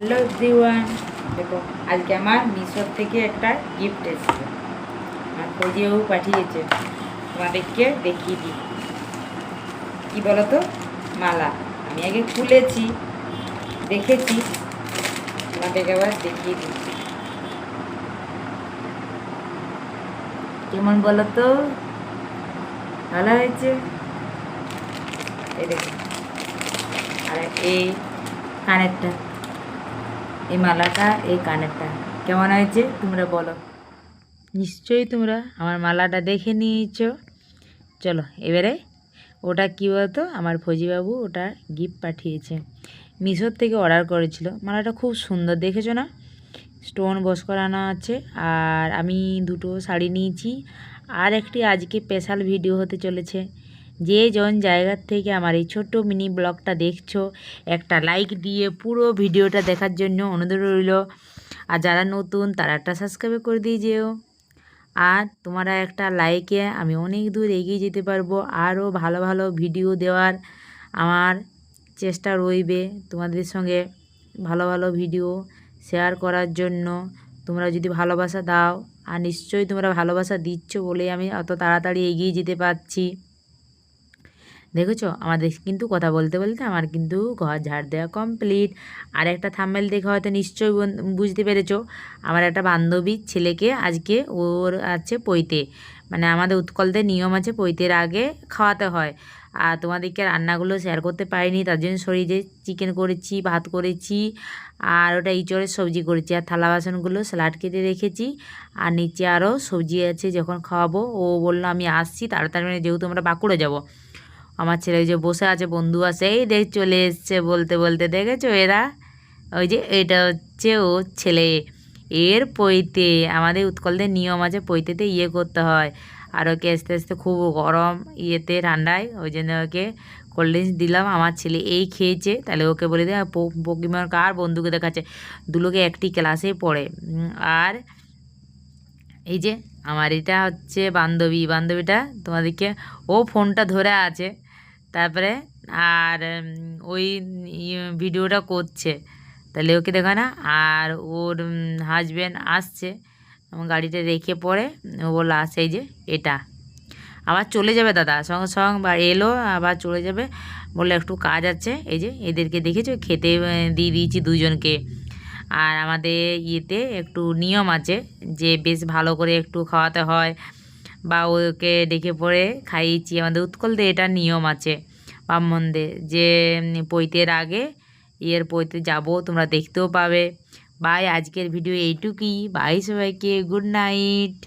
Hello everyone দেখো আজকে আমার মিশোর থেকে একটা গিফট এসেছে। আমার ফৌজিবাবু পাঠিয়েছে, তোমাদেরকে দেখিয়ে দিই। কী বলো তো মালা। আমি আগে খুলেছি, দেখেছি, তোমাদেরকে আবার দেখিয়ে দিই। কেমন বলো তো ভালো হয়েছে? এই দেখো আর এই কানেরটা। এই মালাটা, এই কানেরটা। কেমন হয়েছে? তোমরা বলো। নিশ্চয়ই তোমরা আমার মালাটা দেখে নিয়েছো। চলো, এবারে ওটা কী বলতো? আমার ফৌজিবাবু ওটা গিফট পাঠিয়েছে। মিশোর থেকে অর্ডার করেছিল। মালাটা খুব সুন্দর, দেখেছ না? স্টোন বস করানো আছে। আর আমি দুটো শাড়ি নিয়েছি। আর একটি আজকে স্পেশাল ভিডিও হতে চলেছে। যে জন জায়গার থেকে আমার এই ছোট্ট মিনি ব্লগটা দেখছ, একটা লাইক দিয়ে পুরো ভিডিওটা দেখার জন্য অনুরোধ রইল। আর যারা নতুন, তারা একটা সাবস্ক্রাইব করে দিয়ে যেও। আর তোমরা একটা লাইকে আমি অনেক দূর এগিয়ে যেতে পারব। আরও ভালো ভালো ভিডিও দেওয়ার আমার চেষ্টা রইবে তোমাদের সঙ্গে ভালো ভালো ভিডিও শেয়ার করার জন্য। তোমরা যদি ভালোবাসা দাও, আর নিশ্চয়ই তোমরা ভালোবাসা দিচ্ছ বলেই আমি অত তাড়াতাড়ি এগিয়ে যেতে পারছি। দেখেছ? আমাদের কিন্তু কথা বলতে বলতে আমার কিন্তু ঘর ঝাড় দেওয়া কমপ্লিট আর একটা থাম্বেল দেখে হয়তো নিশ্চয়ই বুঝতে পেরেছ। আমার একটা বান্ধবীর ছেলেকে আজকে ওর আছে পৈতে। মানে আমাদের উৎকলদের নিয়ম আছে পৈতের আগে খাওয়াতে হয়। আর তোমাদেরকে রান্নাগুলো শেয়ার করতে পারিনি, তার জন্য শরীরে চিকেন করেছি, ভাত করেছি, আর ওটা ইঁচড়ের সবজি করেছি। আর থালা বাসনগুলো স্যালাড কেটে রেখেছি। আর নিচে আরও সবজি আছে যখন খাওয়াবো। ও বলল, আমি আসছি, তাড়াতাড়ি মানে যেহেতু আমরা বাঁকুড়ে যাব। আমার ছেলে ওই যে বসে আছে, বন্ধু আছে, এই দেখ চলে এসছে বলতে বলতে, দেখেছ এরা? ওই যে এটা হচ্ছে ও ছেলে। এর পৈতে, আমাদের উৎকলদের নিয়ম আছে পৈতেতে ইয়ে করতে হয়। আর ওকে আস্তে আস্তে খুব গরম ইয়েতে, ঠান্ডায়, ওই জন্য ওকে কোল্ড ড্রিঙ্কস দিলাম, আমার ছেলে এই খেয়েছে। তাহলে ওকে বলে দেয় পকিমার কার বন্ধুকে দেখাচ্ছে? দুলোকে একটি ক্লাসে পড়ে। আর এই যে, আমার এটা হচ্ছে বান্ধবী। বান্ধবীটা তোমাদেরকে, ও ফোনটা ধরে আছে। তারপরে আর ওই ভিডিওটা করছে। তাহলে ওকে দেখো না, আর ওর হাজব্যান্ড আসছে গাড়িটা রেখে পরে ও বলল আসে যে এটা। আবার চলে যাবে দাদা, সঙ্গে সঙ্গে বা এলো, আবার চলে যাবে। বলল, একটু কাজ আছে, এই যে এদেরকে দেখেছ? খেতে দিয়ে দিয়েছি দুজনকে। আর আমাদের ইয়েতে একটু নিয়ম আছে যে, বেশ ভালো করে একটু খাওয়াতে হয় বা ওকে ডেকে পড়ে খাইয়েছি। আমাদের উৎকলদের এটা নিয়ম আছে ব্রাহ্মণদের যে পৈতের আগে, ইয়ের পৈতে যাব, তোমরা দেখতেও পাবে। বাই, আজকের ভিডিও এইটুকুই। বাই সবাইকে, গুড নাইট।